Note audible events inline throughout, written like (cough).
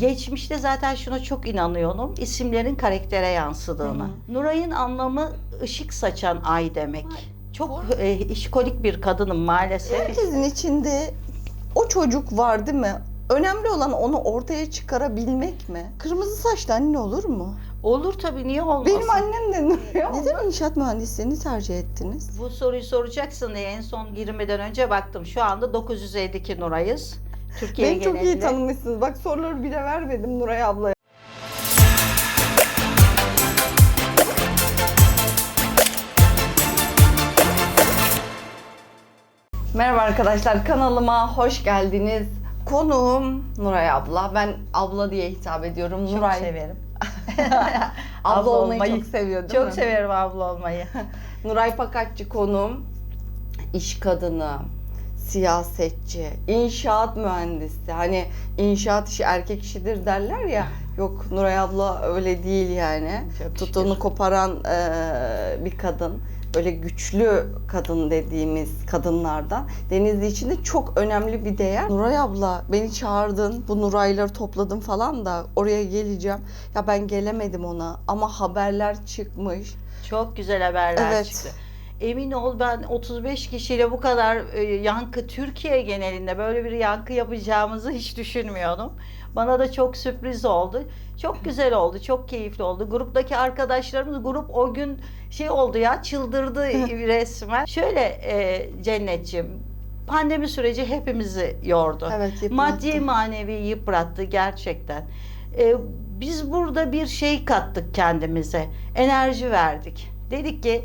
Geçmişte zaten şuna çok inanıyorum. isimlerin karaktere yansıdığını. Nuray'ın anlamı ışık saçan ay demek. Çok e, işkolik bir kadınım maalesef. Herkesin içinde o çocuk var değil mi? Önemli olan onu ortaya çıkarabilmek mi? Kırmızı saçlı anne olur mu? Olur tabii niye olmasın? Benim annem de Nuray. Neden inşaat mühendisliğini tercih ettiniz? Bu soruyu soracaksın diye en son girmeden önce baktım. Şu anda 952 Nuray'ız. Türkiye Beni çok iyi genelinde. tanımışsınız. Bak soruları bile vermedim Nuray ablaya. Merhaba arkadaşlar kanalıma hoş geldiniz. Konuğum Nuray abla. Ben abla diye hitap ediyorum. Çok Nuray severim. (laughs) abla, Abla olmayı, olmayı çok seviyor değil Çok mi? severim abla olmayı. Nuray Pakatçı konuğum. İş kadını, siyasetçi, inşaat mühendisi. Hani inşaat işi erkek işidir derler ya. Yok Nuray abla öyle değil yani. Çok Tutunu şükür. koparan eee, bir kadın. Böyle güçlü kadın dediğimiz kadınlardan. Denizli için de çok önemli bir değer. Nuray abla beni çağırdın, bu Nurayları topladın falan da oraya geleceğim. Ya ben gelemedim ona ama haberler çıkmış. Çok güzel haberler Evet. çıktı. Emin ol ben 35 kişiyle bu kadar e, yankı Türkiye genelinde böyle bir yankı yapacağımızı hiç düşünmüyordum. Bana da çok sürpriz oldu. Çok güzel oldu, çok keyifli oldu. Gruptaki arkadaşlarımız grup o gün şey oldu ya çıldırdı (laughs) resmen. Şöyle e, Cennetciğim pandemi süreci hepimizi yordu. Evet, yıprattı. Maddi manevi yıprattı gerçekten. Ee, biz burada bir şey kattık kendimize. Enerji verdik. Dedik ki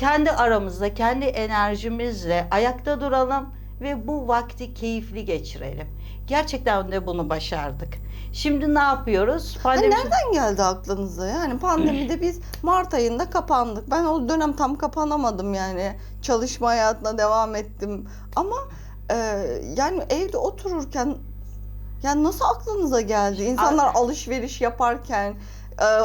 kendi aramızda, kendi enerjimizle ayakta duralım ve bu vakti keyifli geçirelim. Gerçekten de bunu başardık. Şimdi ne yapıyoruz? Ha, Pandemi nereden geldi aklınıza? Yani pandemide biz Mart ayında kapandık. Ben o dönem tam kapanamadım yani. Çalışma hayatına devam ettim. Ama e, yani evde otururken yani nasıl aklınıza geldi? İnsanlar alışveriş yaparken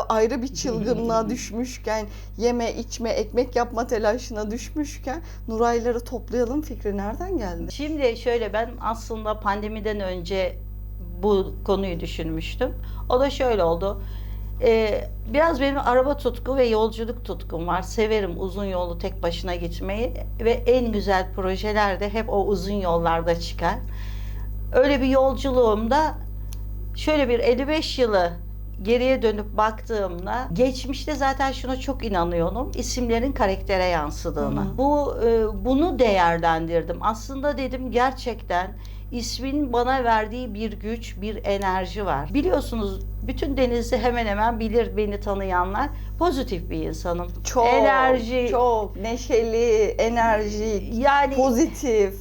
ayrı bir çılgınlığa düşmüşken, yeme, içme, ekmek yapma telaşına düşmüşken Nurayları toplayalım fikri nereden geldi? Şimdi şöyle ben aslında pandemiden önce bu konuyu düşünmüştüm. O da şöyle oldu. Ee, biraz benim araba tutku ve yolculuk tutkum var. Severim uzun yolu tek başına gitmeyi ve en güzel projeler de hep o uzun yollarda çıkar. Öyle bir yolculuğumda şöyle bir 55 yılı geriye dönüp baktığımda geçmişte zaten şuna çok inanıyorum. isimlerin karaktere yansıdığını. Hı. Bu e, bunu değerlendirdim. Aslında dedim gerçekten ismin bana verdiği bir güç, bir enerji var. Biliyorsunuz bütün Denizli hemen hemen bilir beni tanıyanlar. Pozitif bir insanım. Çok, enerji, çok neşeli, enerjik, yani pozitif.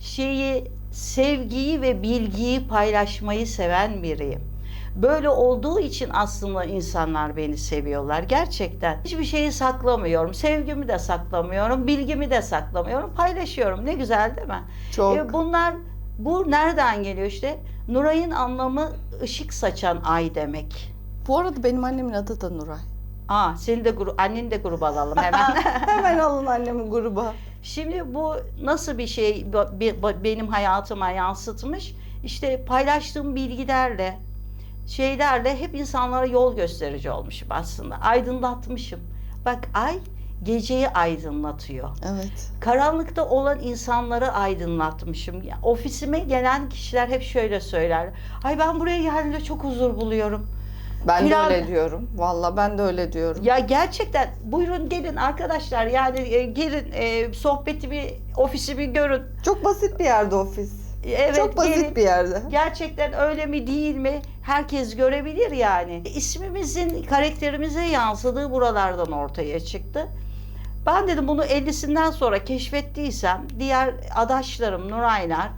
şeyi, sevgiyi ve bilgiyi paylaşmayı seven biriyim. Böyle olduğu için aslında insanlar beni seviyorlar gerçekten. Hiçbir şeyi saklamıyorum. Sevgimi de saklamıyorum, bilgimi de saklamıyorum. Paylaşıyorum. Ne güzel değil mi? Çok. E, bunlar bu nereden geliyor işte? Nuray'ın anlamı ışık saçan ay demek. Bu arada benim annemin adı da Nuray. Aa, seni de grup, anneni de gruba alalım hemen. (laughs) Hemen alın annemi gruba. Şimdi bu nasıl bir şey benim hayatıma yansıtmış? İşte paylaştığım bilgilerle, şeylerle hep insanlara yol gösterici olmuşum aslında. Aydınlatmışım. Bak ay geceyi aydınlatıyor. Evet. Karanlıkta olan insanları aydınlatmışım. Ya, Ofisime gelen kişiler hep şöyle söyler. Ay ben buraya geldiğimde çok huzur buluyorum. Ben Plan- de öyle diyorum. Valla ben de öyle diyorum. Ya gerçekten buyurun gelin arkadaşlar yani e, gelin e, sohbetimi, ofisimi görün. Çok basit bir yerde ofis. Evet, Çok basit gelin. bir yerde. Gerçekten öyle mi değil mi? Herkes görebilir yani. İsmimizin karakterimize yansıdığı buralardan ortaya çıktı. Ben dedim bunu 50'sinden sonra keşfettiysem diğer adaşlarım Nuraylar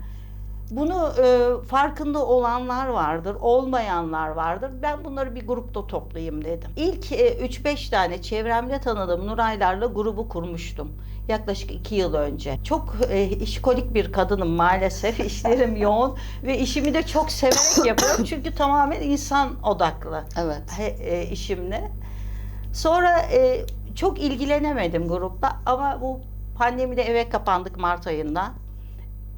bunu e, farkında olanlar vardır, olmayanlar vardır. Ben bunları bir grupta toplayayım dedim. İlk e, 3-5 tane çevremde tanıdığım Nuraylarla grubu kurmuştum. Yaklaşık 2 yıl önce. Çok e, işkolik bir kadınım maalesef. (laughs) İşlerim yoğun ve işimi de çok severek yapıyorum. Çünkü tamamen insan odaklı Evet. he- e, işimle. Sonra e, çok ilgilenemedim grupla ama bu pandemide eve kapandık Mart ayında.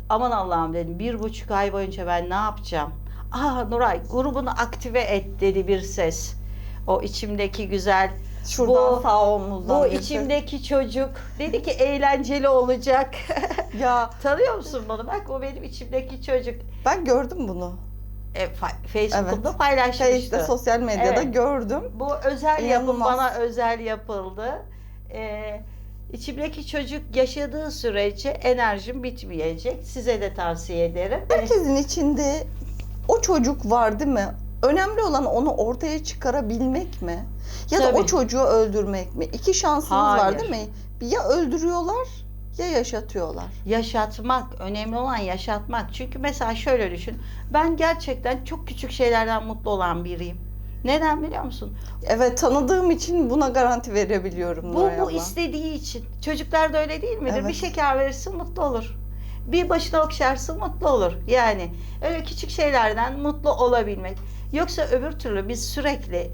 Aman Allah'ım dedim bir buçuk ay boyunca ben ne yapacağım? Aa Nuray grubunu aktive et dedi bir ses. O içimdeki güzel Şuradan Bu- sağ omuzdan. bu bir ses. içimdeki çocuk dedi ki eğlenceli olacak. (laughs) Ya Tanıyor musun bunu? Bak o benim içimdeki çocuk. ben gördüm bunu. E, fa- Facebook'ta Evet. paylaşmıştı. Şey işte sosyal medyada Evet. gördüm. Bu özel yapım bana özel yapıldı. Ee, içimdeki çocuk yaşadığı sürece enerjim bitmeyecek. Size de tavsiye ederim. Herkesin içinde o çocuk var değil mi? Önemli olan onu ortaya çıkarabilmek mi? Ya da Tabii. o çocuğu öldürmek mi? İki şansınız var Hayır. değil mi? Ya öldürüyorlar ya yaşatıyorlar. Yaşatmak, önemli olan yaşatmak. Çünkü mesela şöyle düşün. Ben gerçekten çok küçük şeylerden mutlu olan biriyim. Neden biliyor musun? Evet tanıdığım için buna garanti verebiliyorum Bu, bu istediği için. Çocuklar da öyle değil midir? Evet. Bir şeker verirsin mutlu olur. Bir başına okşarsın mutlu olur. Yani öyle küçük şeylerden mutlu olabilmek. Yoksa öbür türlü biz sürekli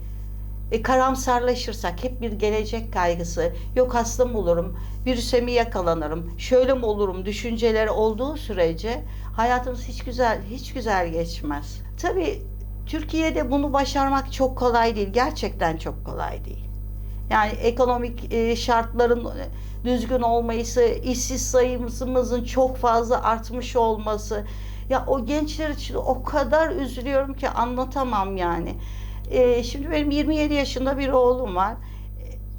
e, karamsarlaşırsak hep bir gelecek kaygısı, yok hasta mı olurum, virüse mi yakalanırım, şöyle mi olurum düşünceleri olduğu sürece hayatımız hiç güzel hiç güzel geçmez. Tabii Türkiye'de bunu başarmak çok kolay değil. Gerçekten çok kolay değil. Yani ekonomik e, şartların düzgün olması, işsiz sayımızın çok fazla artmış olması. Ya o gençler için o kadar üzülüyorum ki anlatamam yani. E, şimdi benim 27 yaşında bir oğlum var.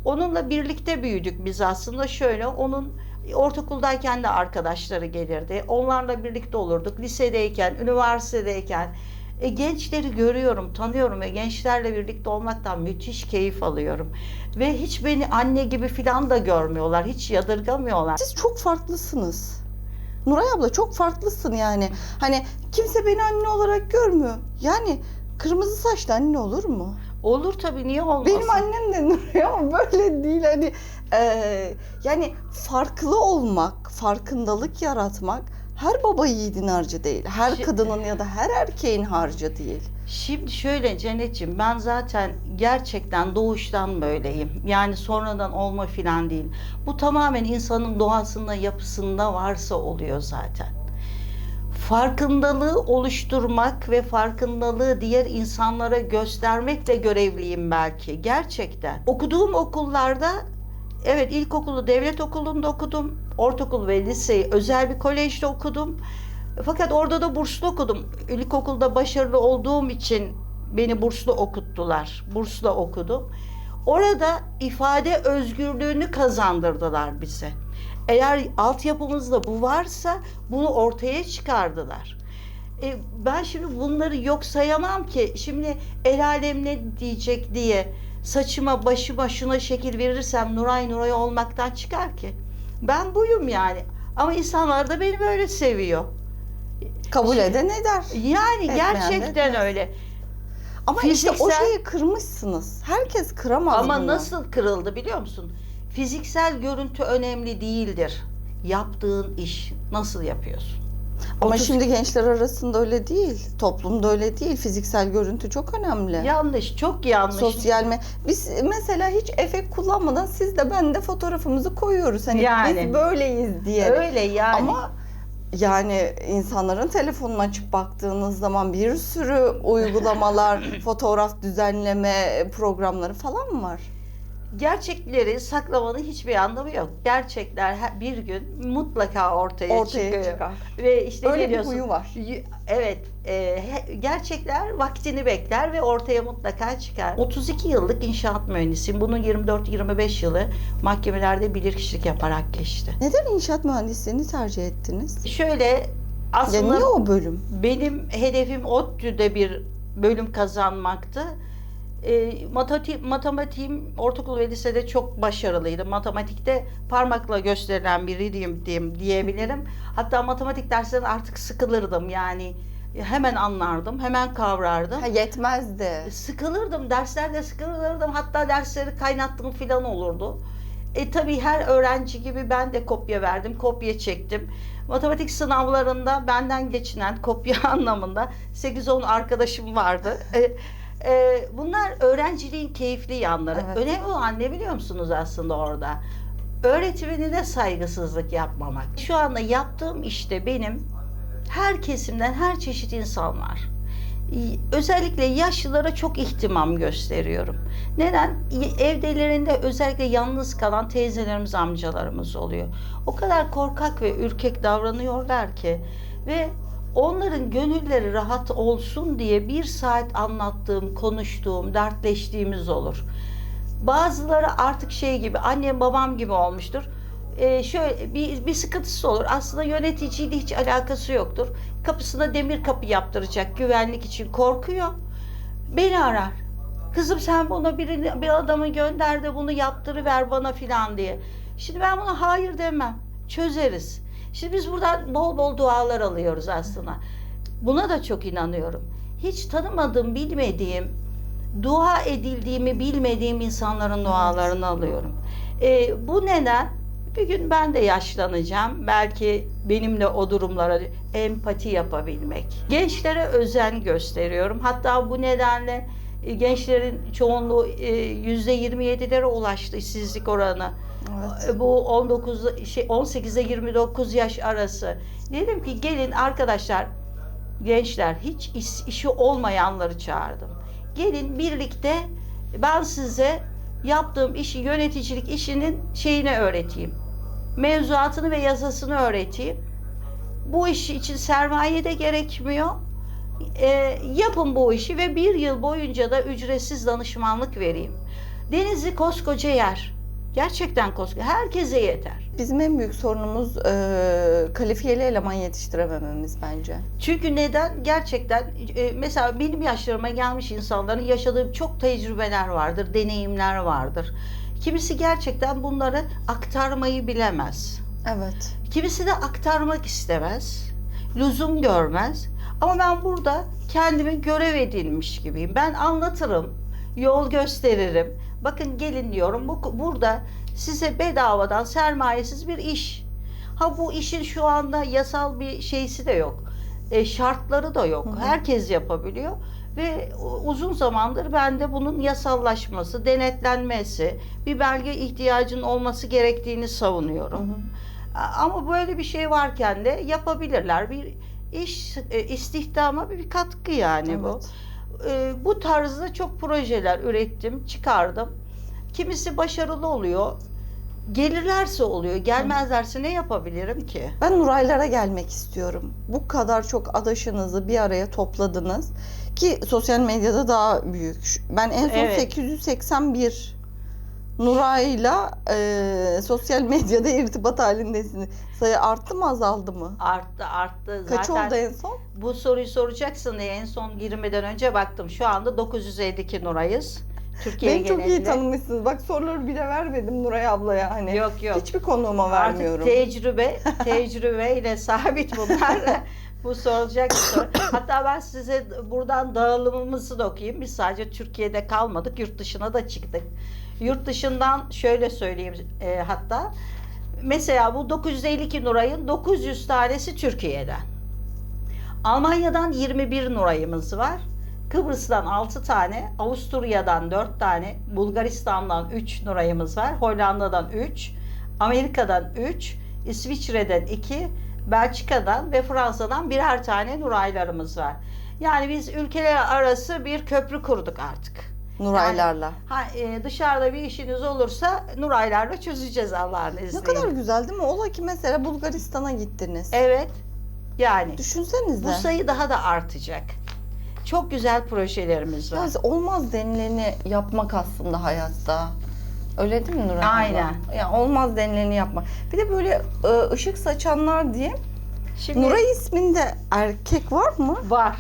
Onunla birlikte büyüdük biz aslında şöyle. Onun ortaokuldayken de arkadaşları gelirdi. Onlarla birlikte olurduk. Lisedeyken, üniversitedeyken. E, gençleri görüyorum, tanıyorum ve gençlerle birlikte olmaktan müthiş keyif alıyorum. Ve hiç beni anne gibi filan da görmüyorlar, hiç yadırgamıyorlar. Siz çok farklısınız. Nuray abla çok farklısın yani. Hani kimse beni anne olarak görmüyor. Yani kırmızı saçlı anne olur mu? Olur tabii, niye olmasın? Benim annem de (laughs) Nuray ama böyle değil hani eee, yani farklı olmak, farkındalık yaratmak her baba yiğidin harcı değil. Her Şi- kadının ya da her erkeğin harcı değil. Şimdi şöyle Cennetciğim, ben zaten gerçekten doğuştan böyleyim. Yani sonradan olma filan değil. Bu tamamen insanın doğasında, yapısında varsa oluyor zaten. Farkındalığı oluşturmak ve farkındalığı diğer insanlara göstermekle görevliyim belki. Gerçekten. Okuduğum okullarda Evet ilkokulu devlet okulunda okudum. Ortaokul ve liseyi özel bir kolejde okudum. Fakat orada da burslu okudum. İlkokulda başarılı olduğum için beni burslu okuttular. Bursla okudum. Orada ifade özgürlüğünü kazandırdılar bize. Eğer altyapımızda bu varsa bunu ortaya çıkardılar. E, ben şimdi bunları yok sayamam ki. Şimdi el alem ne diyecek diye saçıma başıma şuna şekil verirsem Nuray Nuray olmaktan çıkar ki. Ben buyum yani. Ama insanlar da beni böyle seviyor. Kabul Şey- eden eder. Yani Etmeyen gerçekten etmez. öyle. Ama işte o fiziksel- şeyi kırmışsınız. Herkes kıramaz Ama bunu. nasıl kırıldı biliyor musun? Fiziksel görüntü önemli değildir. Yaptığın iş nasıl yapıyorsun? Ama 30 şimdi gençler arasında öyle değil. Toplumda öyle değil. Fiziksel görüntü çok önemli. yanlış, çok yanlış. Sosyal me biz mesela hiç efekt kullanmadan siz de ben de fotoğrafımızı koyuyoruz. Hani Yani. biz böyleyiz diye. Öyle yani. Ama yani insanların telefonunu açıp baktığınız zaman bir sürü uygulamalar, (laughs) fotoğraf düzenleme programları falan mı var? Gerçekleri saklamanın hiçbir anlamı yok. Gerçekler bir gün mutlaka ortaya, Ortaya çıkıyor. çıkar. Ve işte Öyle bir huyu var. Evet, e, gerçekler vaktini bekler ve ortaya mutlaka çıkar. 32 yıllık inşaat mühendisiyim. Bunun 24-25 yılı mahkemelerde bilirkişilik yaparak geçti. Neden inşaat mühendisliğini tercih ettiniz? Şöyle Ya aslında niye o bölüm? benim hedefim ODTÜ'de bir bölüm kazanmaktı. E, matematik, matematiğim ortaokul ve lisede çok başarılıydı. Matematikte parmakla gösterilen biriydim diyeyim, diyebilirim. Hatta matematik derslerinde artık sıkılırdım yani. Hemen anlardım, hemen kavrardım. Ha, yetmezdi. Sıkılırdım, derslerde sıkılırdım. Hatta dersleri kaynattığım falan olurdu. E tabii her öğrenci gibi ben de kopya verdim, kopya çektim. Matematik sınavlarında benden geçinen kopya (laughs) anlamında 8-10 arkadaşım vardı. E, e, bunlar öğrenciliğin keyifli yanları. Evet. Önemli olan ne biliyor musunuz aslında orada? Öğretmenine saygısızlık yapmamak. Şu anda yaptığım işte benim her kesimden her çeşit insan var. özellikle yaşlılara çok ihtimam gösteriyorum. Neden? Evdelerinde özellikle yalnız kalan teyzelerimiz, amcalarımız oluyor. O kadar korkak ve ürkek davranıyorlar ki ve onların gönülleri rahat olsun diye bir saat anlattığım, konuştuğum, dertleştiğimiz olur. Bazıları artık şey gibi, annem babam gibi olmuştur. Ee, şöyle bir, bir sıkıntısı olur. Aslında yöneticiyle hiç alakası yoktur. Kapısına demir kapı yaptıracak güvenlik için korkuyor. Beni arar. Kızım sen buna birini, bir adamı gönder de bunu yaptırıver bana filan diye. Şimdi ben buna hayır demem. Çözeriz. Şimdi biz buradan bol bol dualar alıyoruz aslında. Buna da çok inanıyorum. Hiç tanımadığım, bilmediğim, dua edildiğimi bilmediğim insanların dualarını alıyorum. Ee, bu neden? Bir gün ben de yaşlanacağım. Belki benimle o durumlara empati yapabilmek. Gençlere özen gösteriyorum. Hatta bu nedenle e, gençlerin çoğunluğu e, yüzde 27'lere ulaştı işsizlik oranı. Evet. Bu 19 şey 18 ile 29 yaş arası. Dedim ki gelin arkadaşlar gençler hiç iş- işi olmayanları çağırdım. Gelin birlikte ben size yaptığım işi yöneticilik işinin şeyini öğreteyim. Mevzuatını ve yasasını öğreteyim. Bu iş için sermaye de gerekmiyor. E, yapın bu işi ve bir yıl boyunca da ücretsiz danışmanlık vereyim. Denizli koskoca yer. Gerçekten koskoca. Herkese yeter. Bizim en büyük sorunumuz e, kalifiyeli eleman yetiştiremememiz bence. Çünkü neden? Gerçekten e, mesela benim yaşlarıma gelmiş insanların yaşadığı çok tecrübeler vardır, deneyimler vardır. Kimisi gerçekten bunları aktarmayı bilemez. Evet. Kimisi de aktarmak istemez, lüzum görmez. Ama ben burada kendimi görev edinmiş gibiyim. Ben anlatırım, yol gösteririm. Bakın gelin diyorum. Bu burada size bedavadan sermayesiz bir iş. Ha bu işin şu anda yasal bir şeysi de yok. E, şartları da yok. Hı hı. Herkes yapabiliyor ve uzun zamandır ben de bunun yasallaşması, denetlenmesi, bir belge ihtiyacın olması gerektiğini savunuyorum. Hı hı. Ama böyle bir şey varken de yapabilirler. Bir iş e, istihdama bir katkı yani bu. E, Bu tarzda çok projeler ürettim, çıkardım. Kimisi başarılı oluyor. Gelirlerse oluyor, gelmezlerse ne yapabilirim ki? Ben Nuraylara gelmek istiyorum. Bu kadar çok adaşınızı bir araya topladınız ki sosyal medyada daha büyük. Ben en son Evet. 881 Nuray'la e, sosyal medyada irtibat halindesiniz. Sayı arttı mı azaldı mı? Arttı, arttı. Zaten Kaç oldu en son? bu soruyu soracaksın diye en son girmeden önce baktım. Şu anda 952 Nuray'ız. Türkiye Beni çok iyi genelinde. tanımışsınız. Bak soruları bile vermedim Nuray ablaya hani. Yok yok. Hiçbir konuğuma Artık vermiyorum. tecrübe, (laughs) tecrübeyle sabit bunlar. (laughs) Bu sorulacak bir soru. Hatta ben size buradan dağılımımızı da okuyayım. Biz sadece Türkiye'de kalmadık, yurt dışına da çıktık. Yurt dışından şöyle söyleyeyim e, hatta. Mesela bu 952 Nuray'ın 900 tanesi Türkiye'den. Almanya'dan 21 Nuray'ımız var. Kıbrıs'tan 6 tane, Avusturya'dan 4 tane, Bulgaristan'dan 3 Nuray'ımız var, Hollanda'dan 3, Amerika'dan 3, İsviçre'den 2, Belçika'dan ve Fransa'dan birer tane Nuraylarımız var. Yani biz ülkeler arası bir köprü kurduk artık. Nuraylarla. Ha, e, dışarıda bir işiniz olursa Nuraylarla çözeceğiz Allah'ın Ne izniyle. kadar güzel değil mi? Ola ki mesela Bulgaristan'a gittiniz. Evet. Yani Düşünsenize. bu sayı daha da artacak. Çok güzel projelerimiz var. Yani olmaz denileni yapmak aslında hayatta. Öyle değil mi Nuray abla? Aynen. Ya olmaz denileni yapmak. Bir de böyle e, ışık saçanlar diye. Şimdi Nuray isminde erkek var mı? var.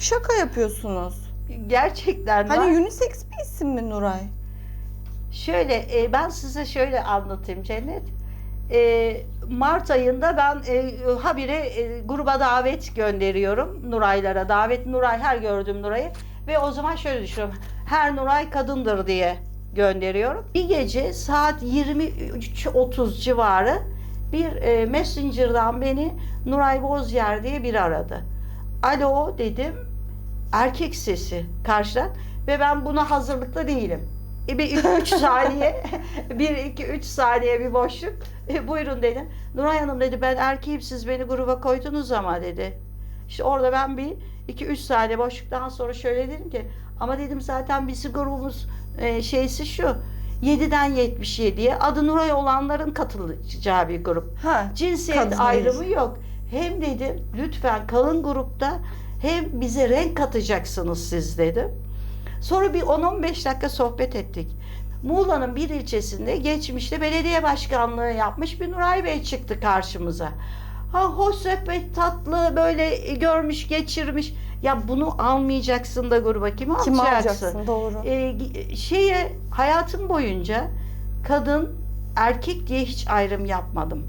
Şaka yapıyorsunuz. Gerçekten var. Hani unisex bir isim mi Nuray? Şöyle e, ben size şöyle anlatayım Cennet. E, Mart ayında ben e, habire e, gruba davet gönderiyorum Nuraylara. Davet Nuray her gördüğüm Nuray'ı ve o zaman şöyle düşünüyorum. Her Nuray kadındır diye gönderiyorum. Bir gece saat 23.30 civarı bir e, Messenger'dan beni Nuray Bozyer diye biri aradı. Alo dedim. Erkek sesi karşıdan ve ben buna hazırlıklı değilim. E, bir 3 saniye, 1 2 3 saniye bir boşluk. E, buyurun dedim. Nuray Hanım dedi ben erkeğim siz beni gruba koydunuz ama dedi. İşte orada ben bir 2-3 saniye boşluktan sonra şöyle dedim ki ama dedim zaten bizim grubumuz e, şeysi şu 7'den 77'ye adı Nuray olanların katılacağı bir grup. Ha, Cinsiyet ayrımı yok. Hem dedim lütfen kalın grupta hem bize renk katacaksınız siz dedim. Sonra bir 10-15 dakika sohbet ettik. Muğla'nın bir ilçesinde geçmişte belediye başkanlığı yapmış bir Nuray Bey çıktı karşımıza. Ha hoş sohbet tatlı böyle görmüş geçirmiş. Ya bunu almayacaksın da gruba kim alacaksın? alacaksın? Doğru. e, şeye hayatım boyunca kadın erkek diye hiç ayrım yapmadım.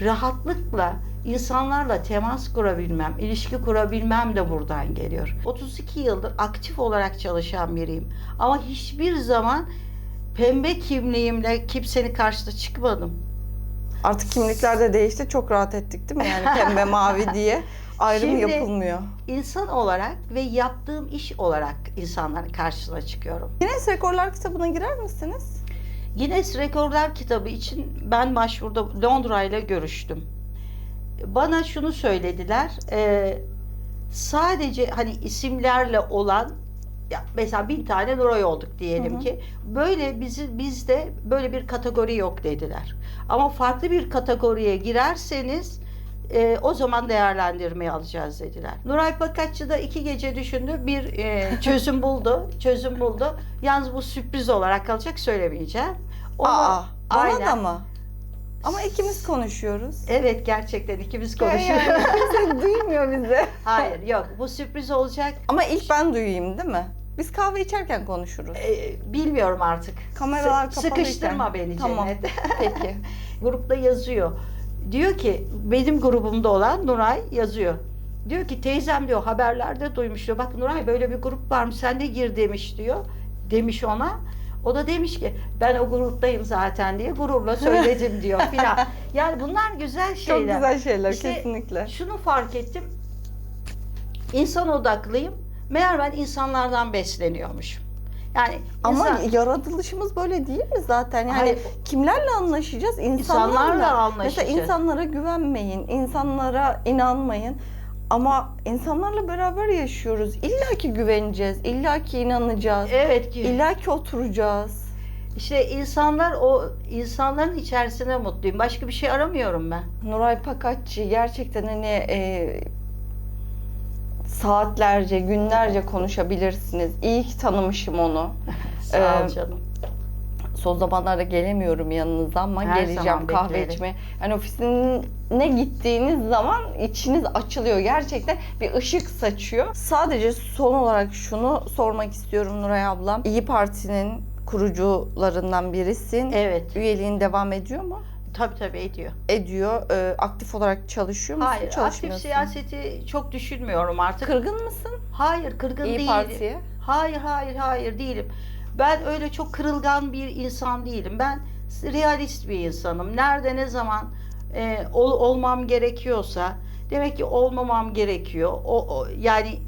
Rahatlıkla insanlarla temas kurabilmem, ilişki kurabilmem de buradan geliyor. 32 yıldır aktif olarak çalışan biriyim. Ama hiçbir zaman pembe kimliğimle kimsenin karşısına çıkmadım. Artık kimlikler de değişti. Çok rahat ettik değil mi? Yani pembe (laughs) mavi diye ayrım Şimdi- yapılmıyor. İnsan olarak ve yaptığım iş olarak insanların karşısına çıkıyorum. Guinness Rekorlar kitabına girer misiniz? Guinness Rekorlar kitabı için ben başvuruda Londra ile görüştüm. Bana şunu söylediler. e, sadece hani isimlerle olan ya mesela bin tane Nuray olduk diyelim Hı hı. ki böyle bizi bizde böyle bir kategori yok dediler. Ama farklı bir kategoriye girerseniz e, o zaman değerlendirmeye alacağız dediler. Nuray Pakatçı da iki gece düşündü, bir e, çözüm buldu, (laughs) çözüm buldu. Yalnız bu sürpriz olarak kalacak, söylemeyeceğim. Onu- Aa, bana aynen. da mı? Ama ikimiz konuşuyoruz. Evet gerçekten ikimiz Yani konuşuyoruz. (laughs) kimse duymuyor bizi. Hayır yok bu sürpriz olacak. Ama ilk ben duyayım değil mi? Biz kahve içerken konuşuruz. Ee, bilmiyorum artık. Kameralar kapalıyken. Sıkıştırma beni Tamam. Cennet. Peki. (laughs) Grupta yazıyor. Diyor ki benim grubumda olan Nuray yazıyor. Diyor ki teyzem diyor haberlerde duymuş diyor. Bak Nuray böyle bir grup varmış sen de gir demiş diyor. Demiş ona. O da demiş ki ben o gruptayım zaten diye gururla söyledim diyor (laughs) filan. Yani bunlar güzel Çok şeyler. güzel şeyler İşte kesinlikle. Şunu fark ettim. İnsan odaklıyım. Meğer ben insanlardan besleniyormuşum. Yani Ama insan- yaratılışımız böyle değil mi zaten? Yani Hayır. kimlerle anlaşacağız? İnsanlarla. İnsanlarla anlaşacağız. Mesela insanlara güvenmeyin, insanlara inanmayın. Ama insanlarla beraber yaşıyoruz. İlla ki güveneceğiz, illa ki inanacağız, evet ki illa ki oturacağız. işte insanlar o insanların içerisinde mutluyum. Başka bir şey aramıyorum ben. Nuray Pakatçı gerçekten hani e, saatlerce, günlerce konuşabilirsiniz. İyi ki tanımışım onu. (laughs) Sağ ol Ee, canım. Son zamanlarda gelemiyorum yanınıza ama Her geleceğim zaman kahve beklerim. içmeye. Yani ofisine gittiğiniz zaman içiniz açılıyor. Gerçekten bir ışık saçıyor. Sadece son olarak şunu sormak istiyorum Nuray ablam. İyi Parti'nin kurucularından birisin. Evet. Üyeliğin devam ediyor mu? Tabii tabii ediyor. Ediyor. Ee, aktif olarak çalışıyor musun? Hayır, aktif Çalışmıyorsun. siyaseti çok düşünmüyorum artık. Kırgın mısın? Hayır, kırgın İyi değilim. Parti'ye. Hayır, hayır, hayır değilim. Ben öyle çok kırılgan bir insan değilim. Ben realist bir insanım. Nerede ne zaman e, ol- olmam gerekiyorsa demek ki olmamam gerekiyor. O, o yani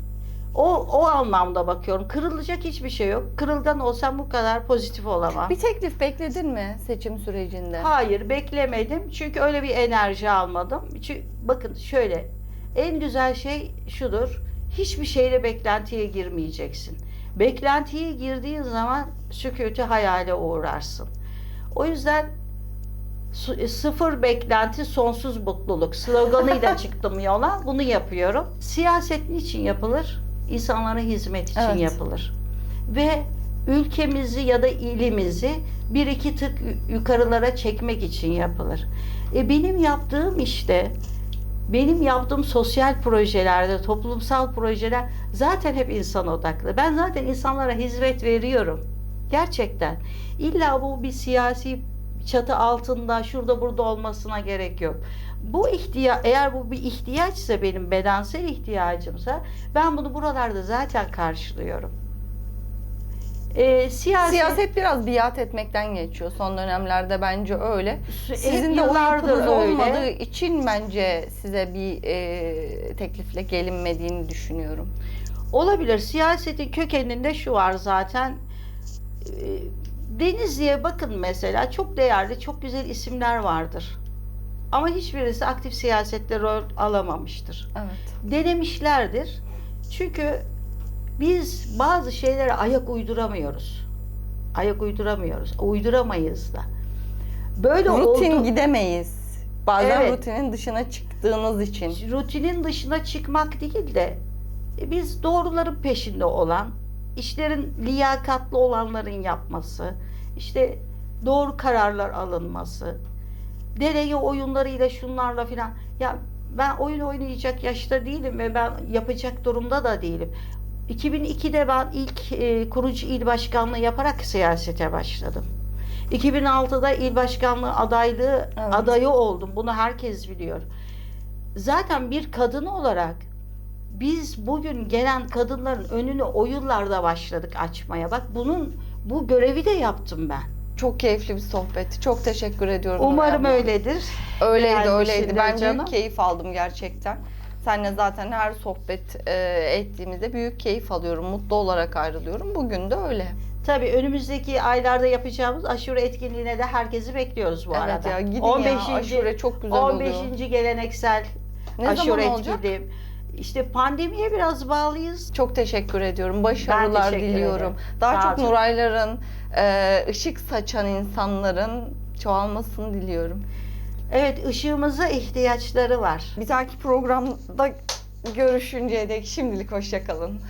o o anlamda bakıyorum. Kırılacak hiçbir şey yok. Kırılgan olsam bu kadar pozitif olamam. Bir teklif bekledin mi seçim sürecinde? Hayır beklemedim çünkü öyle bir enerji almadım. Çünkü bakın şöyle en güzel şey şudur. Hiçbir şeyle beklentiye girmeyeceksin. Beklentiye girdiğin zaman sükûtu hayale uğrarsın. O yüzden su- sıfır beklenti sonsuz mutluluk sloganıyla (laughs) çıktım yola. Bunu yapıyorum. Siyaset niçin yapılır? İnsanlara hizmet için Evet. yapılır. Ve ülkemizi ya da ilimizi bir iki tık yu- yukarılara çekmek için yapılır. E benim yaptığım işte benim yaptığım sosyal projelerde, toplumsal projeler zaten hep insan odaklı. Ben zaten insanlara hizmet veriyorum. Gerçekten. İlla bu bir siyasi çatı altında, şurada burada olmasına gerek yok. Bu ihtiya eğer bu bir ihtiyaçsa benim bedensel ihtiyacımsa ben bunu buralarda zaten karşılıyorum. E, siyasi, Siyaset biraz biat etmekten geçiyor son dönemlerde bence öyle. Sizin de öyle. olmadığı için bence size bir e, teklifle gelinmediğini düşünüyorum. Olabilir. Siyasetin kökeninde şu var zaten. Ee, Denizli'ye bakın mesela çok değerli, çok güzel isimler vardır. Ama hiçbirisi aktif siyasette rol alamamıştır. Evet. Denemişlerdir. Çünkü biz bazı şeylere ayak uyduramıyoruz. Ayak uyduramıyoruz. Uyduramayız da. Böyle Rutin oldu. gidemeyiz. Bazen Evet. rutinin dışına çıktığınız için. rutinin dışına çıkmak değil de e, biz doğruların peşinde olan, işlerin liyakatlı olanların yapması, işte doğru kararlar alınması, deney oyunlarıyla şunlarla filan. Ya ben oyun oynayacak yaşta değilim ve ben yapacak durumda da değilim. 2002'de ben ilk e, kurucu il başkanlığı yaparak siyasete başladım. 2006'da il başkanlığı adaylığı Evet. adayı oldum. Bunu herkes biliyor. Zaten bir kadın olarak biz bugün gelen kadınların önünü o yıllarda başladık açmaya. Bak bunun bu görevi de yaptım ben. Çok keyifli bir sohbetti. Çok teşekkür ediyorum. Umarım öyledir. Öyleydi öyleydi. Ben canım. büyük keyif aldım gerçekten. Seninle zaten her sohbet e, ettiğimizde büyük keyif alıyorum. Mutlu olarak ayrılıyorum. Bugün de öyle. Tabii önümüzdeki aylarda yapacağımız aşure etkinliğine de herkesi bekliyoruz bu evet arada. ya gidin 15. ya. Aşure çok güzel 15. oluyor. geleneksel Ne aşure zaman olacak? etkinliği. İşte pandemiye biraz bağlıyız. Çok teşekkür ediyorum. Başarılar teşekkür diliyorum. ederim. Daha Sağ çok. Nurayların, e, ışık saçan insanların çoğalmasını diliyorum. Evet ışığımıza ihtiyaçları var. Bir dahaki programda görüşünceye dek şimdilik hoşçakalın.